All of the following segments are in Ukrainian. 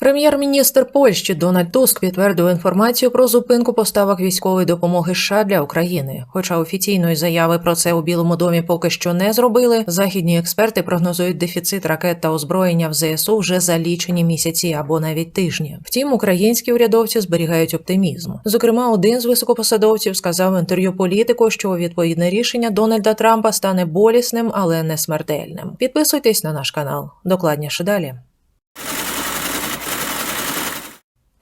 Прем'єр-міністр Польщі Дональд Туск підтвердив інформацію про зупинку поставок військової допомоги США для України. Хоча офіційної заяви про це у Білому домі поки що не зробили. Західні експерти прогнозують дефіцит ракет та озброєння в ЗСУ вже за лічені місяці або навіть тижні. Втім, українські урядовці зберігають оптимізм. Зокрема, один з високопосадовців сказав в інтерв'ю політику, що відповідне рішення Дональда Трампа стане болісним, але не смертельним. Підписуйтесь на наш канал. Докладніше далі.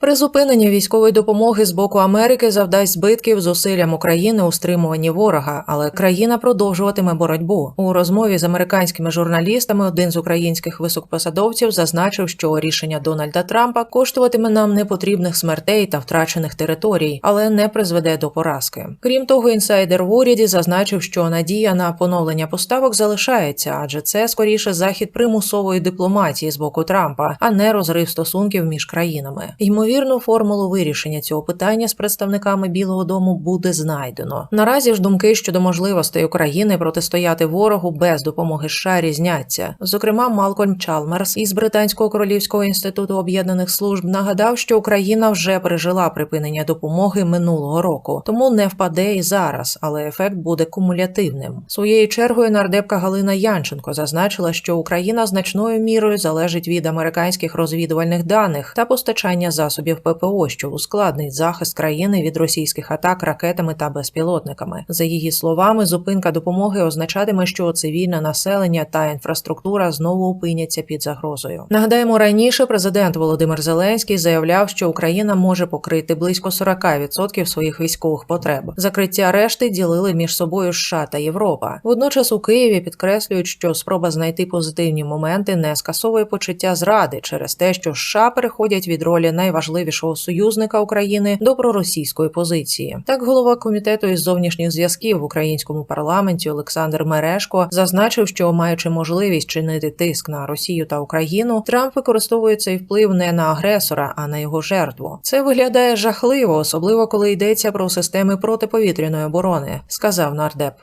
Призупинення військової допомоги з боку Америки завдасть збитків зусиллям України у стримуванні ворога, але країна продовжуватиме боротьбу. У розмові з американськими журналістами один з українських високопосадовців зазначив, що рішення Дональда Трампа коштуватиме нам непотрібних смертей та втрачених територій, але не призведе до поразки. Крім того, інсайдер в уряді зазначив, що надія на поновлення поставок залишається, адже це скоріше захід примусової дипломатії з боку Трампа, а не розрив стосунків між країнами. Ймовірну формулу вирішення цього питання з представниками Білого Дому буде знайдено. Наразі ж думки щодо можливостей України протистояти ворогу без допомоги США різняться. Зокрема, Малкольм Чалмерс із британського королівського інституту об'єднаних служб нагадав, що Україна вже пережила припинення допомоги минулого року, тому не впаде і зараз, але ефект буде кумулятивним. Своєю чергою нардепка Галина Янченко зазначила, що Україна значною мірою залежить від американських розвідувальних даних та постачання засобів ППО, що ускладнить захист країни від російських атак ракетами та безпілотниками. За її словами, зупинка допомоги означатиме, що цивільне населення та інфраструктура знову опиняться під загрозою. Нагадаємо, раніше президент Володимир Зеленський заявляв, що Україна може покрити близько 40% своїх військових потреб. Закриття решти ділили між собою США та Європа. Водночас у Києві підкреслюють, що спроба знайти позитивні моменти не скасовує почуття зради через те, що США переходять від ролі найважливішого союзника України до проросійської позиції. Так, голова комітету із зовнішніх зв'язків в українському парламенті Олександр Мерешко зазначив, що маючи можливість чинити тиск на Росію та Україну, Трамп використовує цей вплив не на агресора, а на його жертву. Це виглядає жахливо, особливо коли йдеться про системи протиповітряної оборони, сказав нардеп.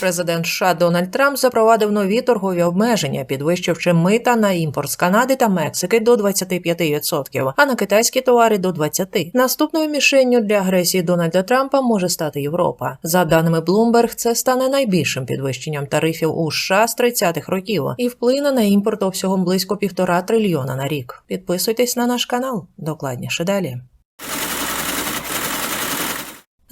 Президент США Дональд Трамп запровадив нові торгові обмеження, підвищивши мита на імпорт з Канади та Мексики до 25%, а на китайські товари до 20%. Наступною мішенню для агресії Дональда Трампа може стати Європа. За даними Bloomberg, це стане найбільшим підвищенням тарифів у США з 30-х років і вплине на імпорт обсягом близько півтора трильйона на рік. Підписуйтесь на наш канал. Докладніше далі.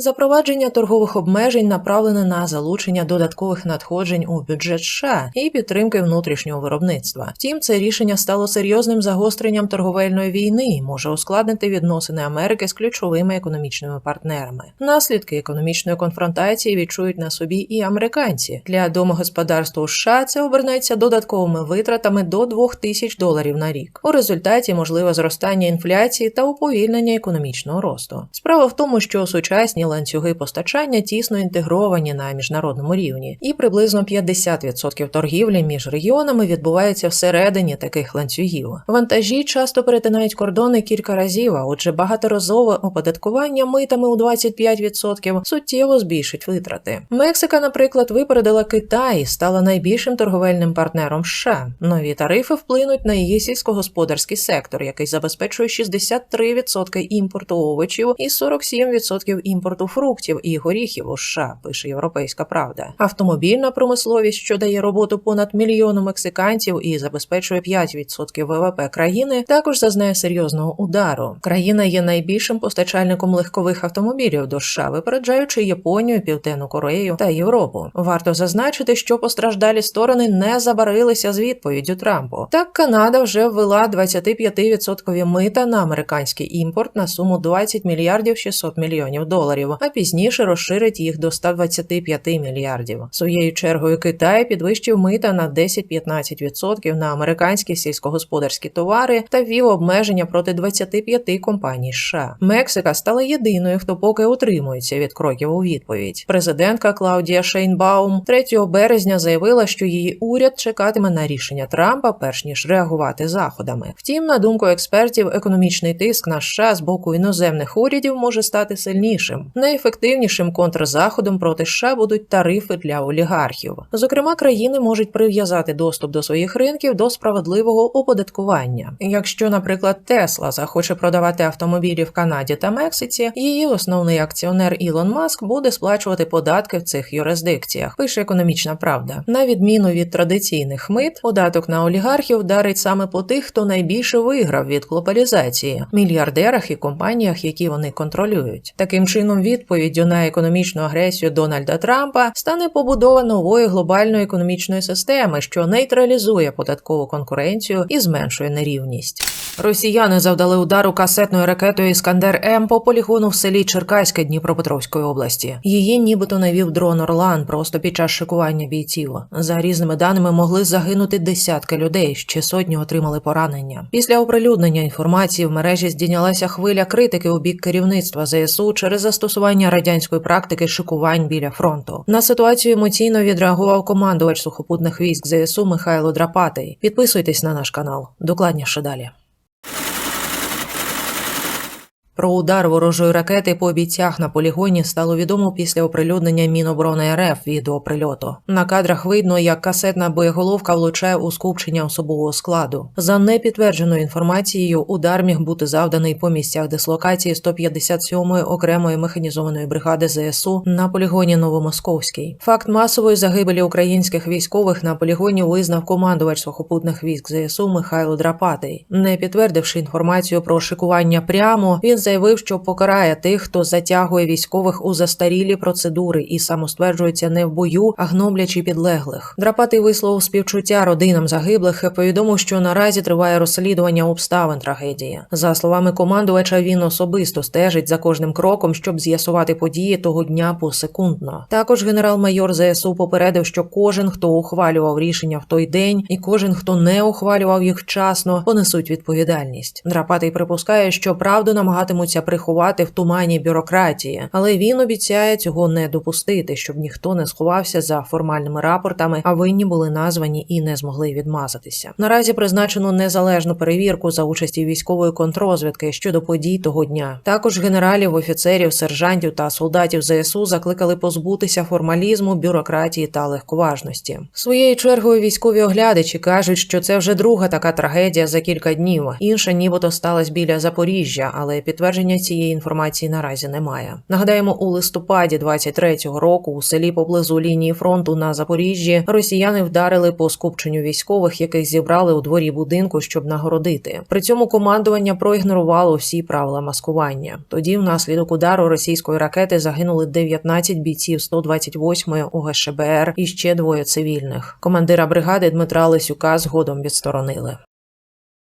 Запровадження торгових обмежень направлене на залучення додаткових надходжень у бюджет США і підтримки внутрішнього виробництва. Втім, це рішення стало серйозним загостренням торговельної війни і може ускладнити відносини Америки з ключовими економічними партнерами. Наслідки економічної конфронтації відчують на собі і американці. Для домогосподарства США це обернеться додатковими витратами до 2 тисяч доларів на рік. У результаті можливе зростання інфляції та уповільнення економічного росту. Справа в тому, що сучасні ланцюги постачання тісно інтегровані на міжнародному рівні, і приблизно 50% торгівлі між регіонами відбувається всередині таких ланцюгів. Вантажі часто перетинають кордони кілька разів, а отже, багаторазове оподаткування митами у 25% суттєво збільшить витрати. Мексика, наприклад, випередила Китай і стала найбільшим торговельним партнером США. Нові тарифи вплинуть на її сільськогосподарський сектор, який забезпечує 63% імпорту овочів і 47% імпорту фруктів і горіхів у США, пише Європейська Правда. Автомобільна промисловість, що дає роботу понад мільйону мексиканців і забезпечує 5% ВВП країни, також зазнає серйозного удару. Країна є найбільшим постачальником легкових автомобілів до США, випереджаючи Японію, Південну Корею та Європу. Варто зазначити, що постраждалі сторони не забарилися з відповіддю Трампу. Так Канада вже ввела 25% мита на американський імпорт на суму 20 мільярдів 600 мільйонів доларів, а пізніше розширить їх до 125 мільярдів. Своєю чергою Китай підвищив мита на 10-15% на американські сільськогосподарські товари та ввів обмеження проти 25 компаній США. Мексика стала єдиною, хто поки утримується від кроків у відповідь. Президентка Клаудія Шейнбаум 3 березня заявила, що її уряд чекатиме на рішення Трампа, перш ніж реагувати заходами. Втім, на думку експертів, економічний тиск на США з боку іноземних урядів може стати сильнішим. Найефективнішим контрзаходом проти США будуть тарифи для олігархів. Зокрема, країни можуть прив'язати доступ до своїх ринків до справедливого оподаткування. Якщо, наприклад, Тесла захоче продавати автомобілі в Канаді та Мексиці, її основний акціонер Ілон Маск буде сплачувати податки в цих юрисдикціях. Пише економічна правда. На відміну від традиційних мит, податок на олігархів вдарить саме по тих, хто найбільше виграв від глобалізації мільярдерах і компаніях, які вони контролюють. Таким чином, відповіддю на економічну агресію Дональда Трампа стане побудова нової глобальної економічної системи, що нейтралізує податкову конкуренцію і зменшує нерівність. Росіяни завдали удару касетною ракетою Іскандер М по полігону в селі Черкаське Дніпропетровської області. Її нібито навів дрон Орлан просто під час шикування бійців. За різними даними могли загинути десятки людей, ще сотні отримали поранення. Після оприлюднення інформації в мережі здійнялася хвиля критики у бік керівництва ЗСУ через застосування радянської практики шикувань біля фронту. На ситуацію емоційно відреагував командувач сухопутних військ ЗСУ Михайло Драпатий. Підписуйтесь на наш канал. Докладніше далі. Про удар ворожої ракети по бійцях на полігоні стало відомо після оприлюднення Міноборони РФ відео прильоту. На кадрах видно, як касетна боєголовка влучає у скупчення особового складу. За непідтвердженою інформацією, удар міг бути завданий по місцях дислокації 157-ї окремої механізованої бригади ЗСУ на полігоні Новомосковський. Факт масової загибелі українських військових на полігоні визнав командувач сухопутних військ ЗСУ Михайло Драпатий. Не підтвердивши інформацію про шикування прямо, він заявив, що покарає тих, хто затягує військових у застарілі процедури і самостверджується не в бою, а гноблячи підлеглих. Драпатий висловив співчуття родинам загиблих і повідомив, що наразі триває розслідування обставин трагедії. За словами командувача, він особисто стежить за кожним кроком, щоб з'ясувати події того дня посекундно. Також генерал-майор ЗСУ попередив, що кожен, хто ухвалював рішення в той день, і кожен, хто не ухвалював їх вчасно, понесуть відповідальність. Драпатий припускає, що правду намагатимуться приховати в тумані бюрократії, але він обіцяє цього не допустити, щоб ніхто не сховався за формальними рапортами, а винні були названі і не змогли відмазатися. Наразі призначено незалежну перевірку за участі військової контрозвідки щодо подій того дня. Також генералів, офіцерів, сержантів та солдатів ЗСУ закликали позбутися формалізму, бюрократії та легковажності. Своєю чергою військові оглядачі кажуть, що це вже друга така трагедія за кілька днів. Інша, нібито сталася біля Запоріжжя, але підтвердження цієї інформації наразі немає. Нагадаємо, у листопаді 23-го року у селі поблизу лінії фронту на Запоріжжі росіяни вдарили по скупченню військових, яких зібрали у дворі будинку, щоб нагородити. При цьому командування проігнорувало всі правила маскування. Тоді, внаслідок удару російської ракети, загинули 19 бійців 128-ї ОГШБР і ще двоє цивільних. Командира бригади Дмитра Лисюка згодом відсторонили.